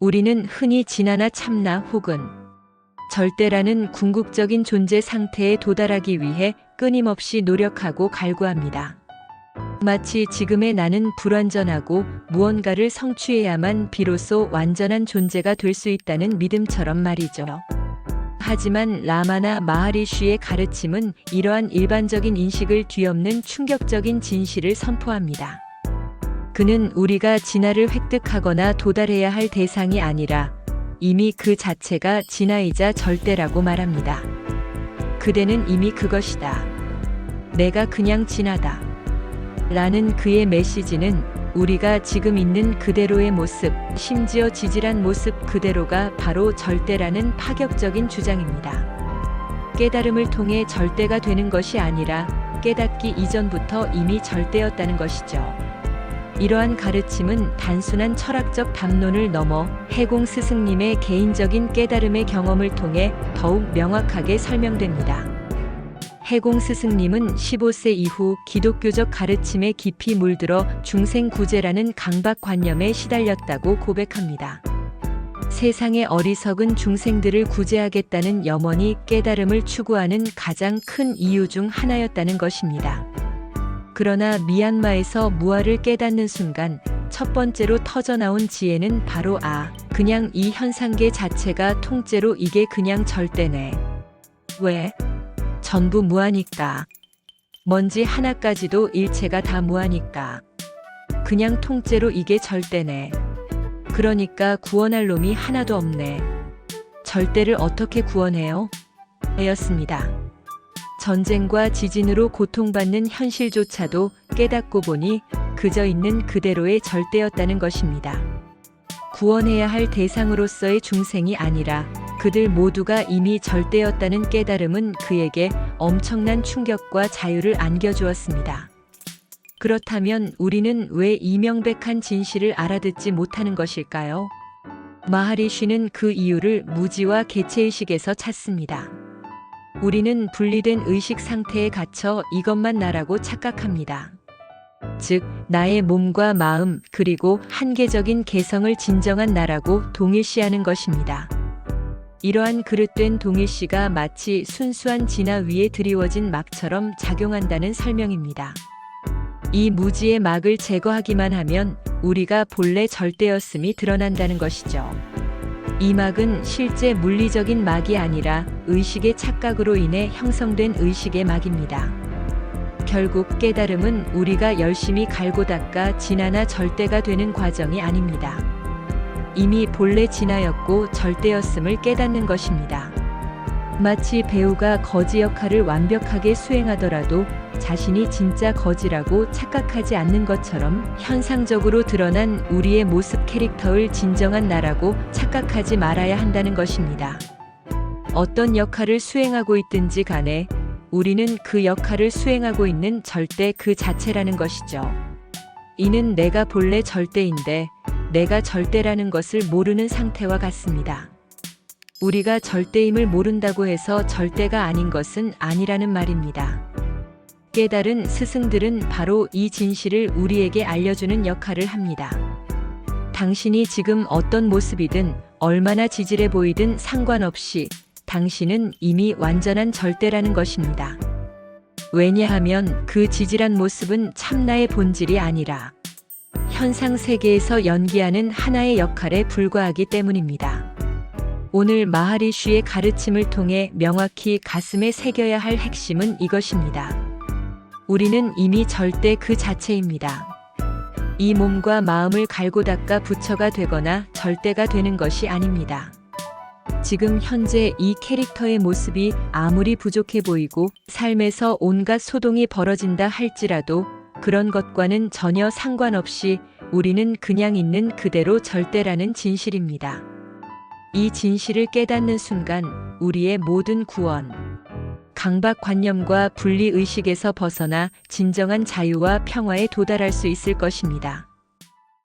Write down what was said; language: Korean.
우리는 흔히 진화나 참나 혹은 절대라는 궁극적인 존재 상태에 도달하기 위해 끊임없이 노력하고 갈구합니다. 마치 지금의 나는 불완전하고 무언가를 성취해야만 비로소 완전한 존재가 될 수 있다는 믿음처럼 말이죠. 하지만 라마나 마하리쉬의 가르침은 이러한 일반적인 인식을 뒤엎는 충격적인 진실을 선포합니다. 그는 우리가 진화를 획득하거나 도달해야 할 대상이 아니라 이미 그 자체가 진화이자 절대라고 말합니다. 그대는 이미 그것이다. 내가 그냥 진하다. 라는 그의 메시지는 우리가 지금 있는 그대로의 모습, 심지어 지질한 모습 그대로가 바로 절대라는 파격적인 주장입니다. 깨달음을 통해 절대가 되는 것이 아니라 깨닫기 이전부터 이미 절대였다는 것이죠. 이러한 가르침은 단순한 철학적 담론을 넘어 해공 스승님의 개인적인 깨달음의 경험을 통해 더욱 명확하게 설명됩니다. 해공 스승님은 15세 이후 기독교적 가르침에 깊이 물들어 중생구제라는 강박관념에 시달렸다고 고백합니다. 세상의 어리석은 중생들을 구제하겠다는 염원이 깨달음을 추구하는 가장 큰 이유 중 하나였다는 것입니다. 그러나 미얀마에서 무아를 깨닫는 순간 첫 번째로 터져나온 지혜는 바로 아, 그냥 이 현상계 자체가 통째로 이게 그냥 절대네. 왜? 전부 무하니까. 먼지 하나까지도 일체가 다 무하니까. 그냥 통째로 이게 절대네. 그러니까 구원할 놈이 하나도 없네. 절대를 어떻게 구원해요? 였습니다. 전쟁과 지진으로 고통받는 현실조차도 깨닫고 보니 그저 있는 그대로의 절대였다는 것입니다. 구원해야 할 대상으로서의 중생이 아니라 그들 모두가 이미 절대였다는 깨달음은 그에게 엄청난 충격과 자유를 안겨주었습니다. 그렇다면 우리는 왜 이 명백한 진실을 알아듣지 못하는 것일까요? 마하리쉬는 그 이유를 무지와 개체의식에서 찾습니다. 우리는 분리된 의식 상태에 갇혀 이것만 나라고 착각합니다. 즉, 나의 몸과 마음, 그리고 한계적인 개성을 진정한 나라고 동일시하는 것입니다. 이러한 그릇된 동일시가 마치 순수한 진화 위에 드리워진 막처럼 작용한다는 설명입니다. 이 무지의 막을 제거하기만 하면 우리가 본래 절대였음이 드러난다는 것이죠. 이 막은 실제 물리적인 막이 아니라 의식의 착각으로 인해 형성된 의식의 막입니다. 결국 깨달음은 우리가 열심히 갈고 닦아 진화나 절대가 되는 과정이 아닙니다. 이미 본래 진화였고 절대였음을 깨닫는 것입니다. 마치 배우가 거지 역할을 완벽하게 수행하더라도 자신이 진짜 거지라고 착각하지 않는 것처럼 현상적으로 드러난 우리의 모습 캐릭터를 진정한 나라고 착각하지 말아야 한다는 것입니다. 어떤 역할을 수행하고 있든지 간에 우리는 그 역할을 수행하고 있는 절대 그 자체라는 것이죠. 이는 내가 본래 절대인데 내가 절대라는 것을 모르는 상태와 같습니다. 우리가 절대임을 모른다고 해서 절대가 아닌 것은 아니라는 말입니다. 깨달은 스승들은 바로 이 진실을 우리에게 알려주는 역할을 합니다. 당신이 지금 어떤 모습이든 얼마나 지질해 보이든 상관없이 당신은 이미 완전한 절대라는 것입니다. 왜냐하면 그 지질한 모습은 참나의 본질이 아니라 현상 세계에서 연기하는 하나의 역할에 불과하기 때문입니다. 오늘 마하리쉬의 가르침을 통해 명확히 가슴에 새겨야 할 핵심은 이것입니다. 우리는 이미 절대 그 자체입니다. 이 몸과 마음을 갈고 닦아 부처가 되거나 절대가 되는 것이 아닙니다. 지금 현재 이 캐릭터의 모습이 아무리 부족해 보이고 삶에서 온갖 소동이 벌어진다 할지라도 그런 것과는 전혀 상관없이 우리는 그냥 있는 그대로 절대라는 진실입니다. 이 진실을 깨닫는 순간 우리의 모든 구원, 강박관념과 분리의식에서 벗어나 진정한 자유와 평화에 도달할 수 있을 것입니다.